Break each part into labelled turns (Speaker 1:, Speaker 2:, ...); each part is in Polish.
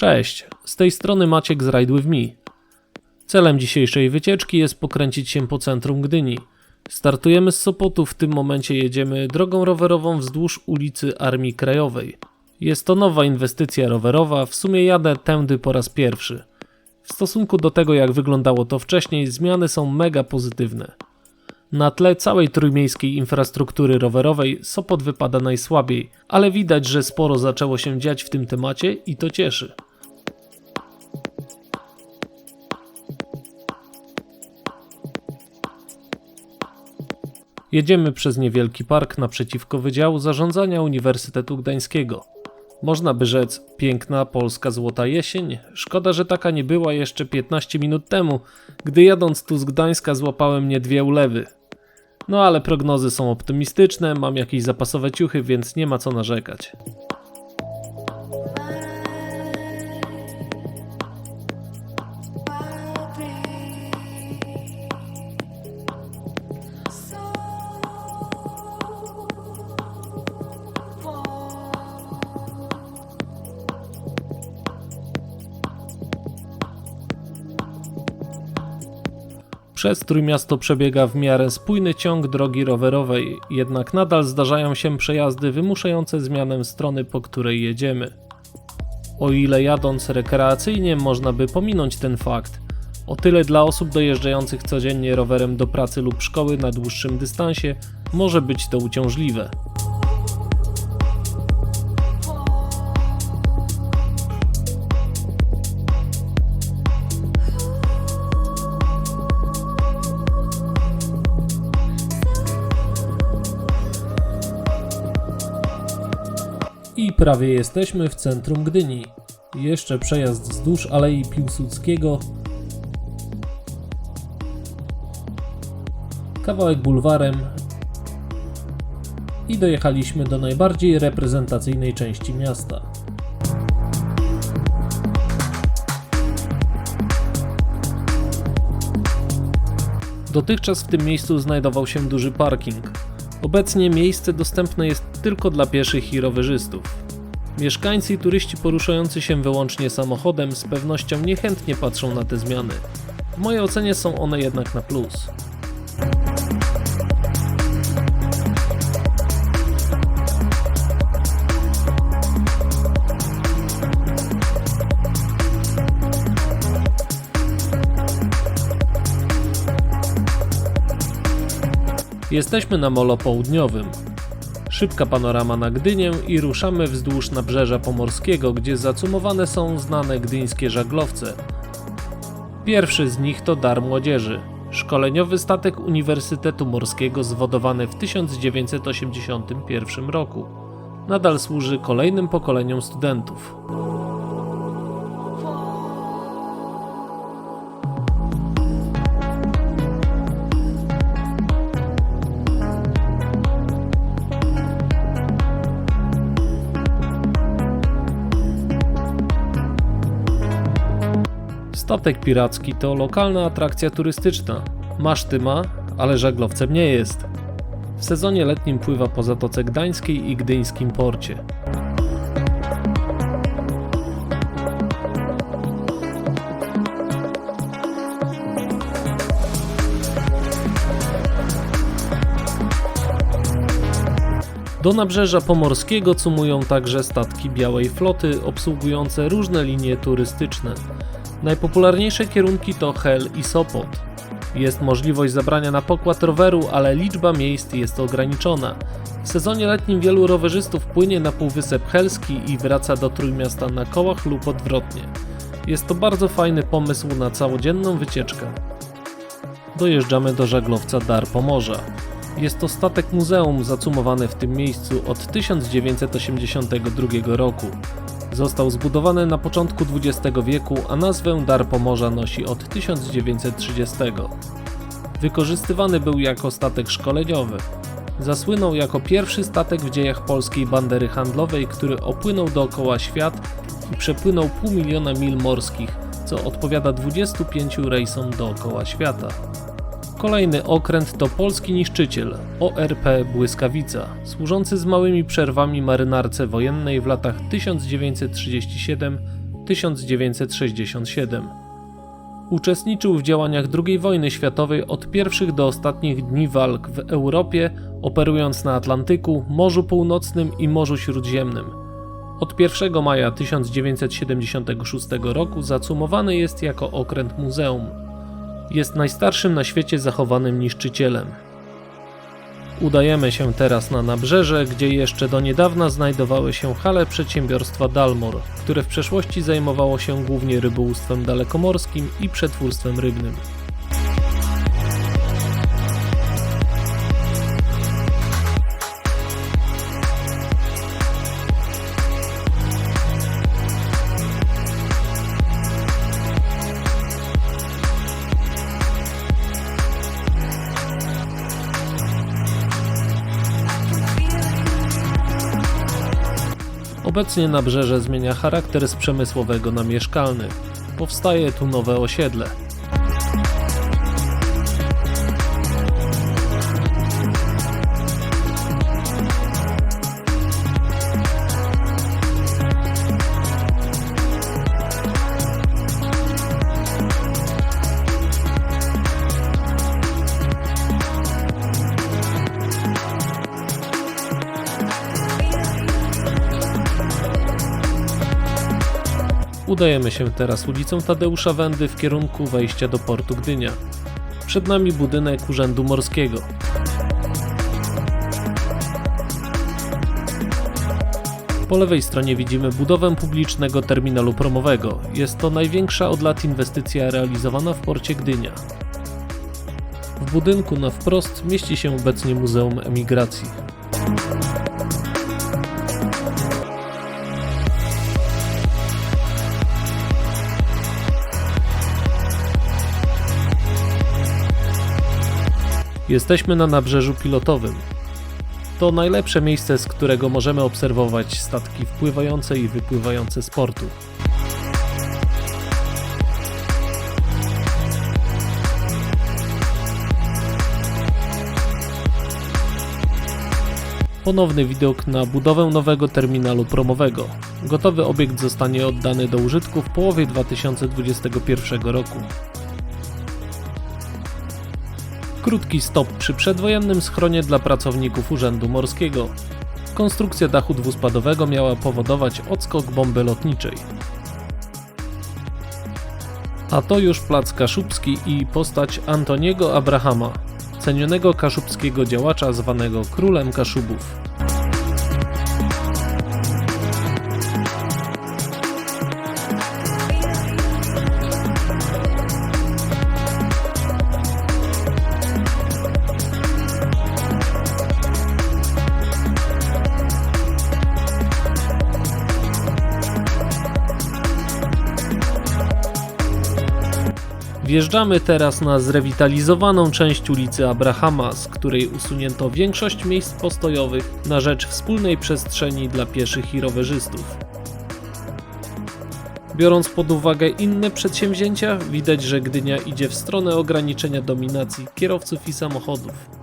Speaker 1: Cześć, z tej strony Maciek z Ride With Me. Celem dzisiejszej wycieczki jest pokręcić się po centrum Gdyni. Startujemy z Sopotu, w tym momencie jedziemy drogą rowerową wzdłuż ulicy Armii Krajowej. Jest to nowa inwestycja rowerowa, w sumie jadę tędy po raz pierwszy. W stosunku do tego jak wyglądało to wcześniej, zmiany są mega pozytywne. Na tle całej trójmiejskiej infrastruktury rowerowej Sopot wypada najsłabiej, ale widać, że sporo zaczęło się dziać w tym temacie i to cieszy. Jedziemy przez niewielki park naprzeciwko Wydziału Zarządzania Uniwersytetu Gdańskiego. Można by rzec, piękna polska złota jesień. Szkoda, że taka nie była jeszcze 15 minut temu, gdy jadąc tu z Gdańska złapały mnie dwie ulewy. No ale prognozy są optymistyczne, mam jakieś zapasowe ciuchy, więc nie ma co narzekać. Przez Trójmiasto przebiega w miarę spójny ciąg drogi rowerowej, jednak nadal zdarzają się przejazdy wymuszające zmianę strony, po której jedziemy. O ile jadąc rekreacyjnie można by pominąć ten fakt, o tyle dla osób dojeżdżających codziennie rowerem do pracy lub szkoły na dłuższym dystansie może być to uciążliwe. Prawie jesteśmy w centrum Gdyni. Jeszcze przejazd wzdłuż Alei Piłsudskiego. Kawałek bulwarem. I dojechaliśmy do najbardziej reprezentacyjnej części miasta. Dotychczas w tym miejscu znajdował się duży parking. Obecnie miejsce dostępne jest tylko dla pieszych i rowerzystów. Mieszkańcy i turyści poruszający się wyłącznie samochodem z pewnością niechętnie patrzą na te zmiany. W mojej ocenie są one jednak na plus. Jesteśmy na molo południowym. Szybka panorama na Gdynię i ruszamy wzdłuż nabrzeża pomorskiego, gdzie zacumowane są znane gdyńskie żaglowce. Pierwszy z nich to Dar Młodzieży, szkoleniowy statek Uniwersytetu Morskiego zwodowany w 1981 roku. Nadal służy kolejnym pokoleniom studentów. Statek piracki to lokalna atrakcja turystyczna. Maszty ma, ale żaglowcem nie jest. W sezonie letnim pływa po Zatoce Gdańskiej i Gdyńskim porcie. Do nabrzeża pomorskiego cumują także statki białej floty obsługujące różne linie turystyczne. Najpopularniejsze kierunki to Hel i Sopot. Jest możliwość zabrania na pokład roweru, ale liczba miejsc jest ograniczona. W sezonie letnim wielu rowerzystów płynie na Półwysep Helski i wraca do Trójmiasta na kołach lub odwrotnie. Jest to bardzo fajny pomysł na całodzienną wycieczkę. Dojeżdżamy do żaglowca Dar Pomorza. Jest to statek muzeum zacumowany w tym miejscu od 1982 roku. Został zbudowany na początku XX wieku, a nazwę Dar Pomorza nosi od 1930. Wykorzystywany był jako statek szkoleniowy. Zasłynął jako pierwszy statek w dziejach polskiej bandery handlowej, który opłynął dookoła świat i przepłynął pół miliona mil morskich, co odpowiada 25 rejsom dookoła świata. Kolejny okręt to polski niszczyciel ORP Błyskawica, służący z małymi przerwami marynarce wojennej w latach 1967. Uczestniczył w działaniach II wojny światowej od pierwszych do ostatnich dni walk w Europie, operując na Atlantyku, Morzu Północnym i Morzu Śródziemnym. Od 1 maja 1976 roku zacumowany jest jako okręt muzeum. Jest najstarszym na świecie zachowanym niszczycielem. Udajemy się teraz na nabrzeże, gdzie jeszcze do niedawna znajdowały się hale przedsiębiorstwa Dalmor, które w przeszłości zajmowało się głównie rybołówstwem dalekomorskim i przetwórstwem rybnym. Obecnie nabrzeże zmienia charakter z przemysłowego na mieszkalny. Powstaje tu nowe osiedle. Udajemy się teraz ulicą Tadeusza Wendy w kierunku wejścia do portu Gdynia. Przed nami budynek Urzędu Morskiego. Po lewej stronie widzimy budowę publicznego terminalu promowego. Jest to największa od lat inwestycja realizowana w porcie Gdynia. W budynku na wprost mieści się obecnie Muzeum Emigracji. Jesteśmy na nabrzeżu pilotowym. To najlepsze miejsce, z którego możemy obserwować statki wpływające i wypływające z portu. Ponowny widok na budowę nowego terminalu promowego. Gotowy obiekt zostanie oddany do użytku w połowie 2021 roku. Krótki stop przy przedwojennym schronie dla pracowników Urzędu Morskiego. Konstrukcja dachu dwuspadowego miała powodować odskok bomby lotniczej. A to już plac Kaszubski i postać Antoniego Abrahama, cenionego kaszubskiego działacza zwanego królem Kaszubów. Wjeżdżamy teraz na zrewitalizowaną część ulicy Abrahama, z której usunięto większość miejsc postojowych na rzecz wspólnej przestrzeni dla pieszych i rowerzystów. Biorąc pod uwagę inne przedsięwzięcia, widać, że Gdynia idzie w stronę ograniczenia dominacji kierowców i samochodów.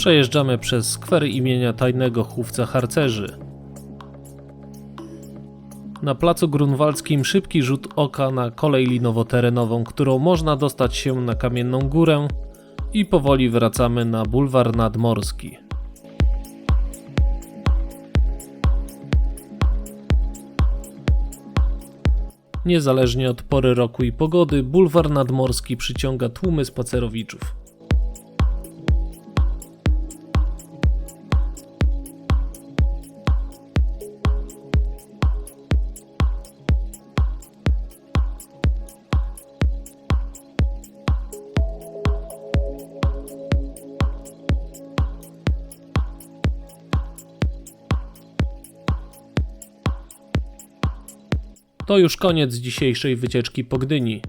Speaker 1: Przejeżdżamy przez skwer imienia tajnego chówca harcerzy. Na placu grunwaldzkim szybki rzut oka na kolej linowo-terenową, którą można dostać się na Kamienną Górę i powoli wracamy na bulwar nadmorski. Niezależnie od pory roku i pogody, bulwar nadmorski przyciąga tłumy spacerowiczów. To już koniec dzisiejszej wycieczki po Gdyni.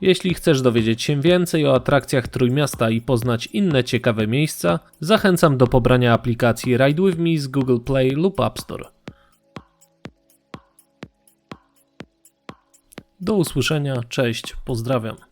Speaker 1: Jeśli chcesz dowiedzieć się więcej o atrakcjach Trójmiasta i poznać inne ciekawe miejsca, zachęcam do pobrania aplikacji Ride With Me z Google Play lub App Store. Do usłyszenia, cześć, pozdrawiam.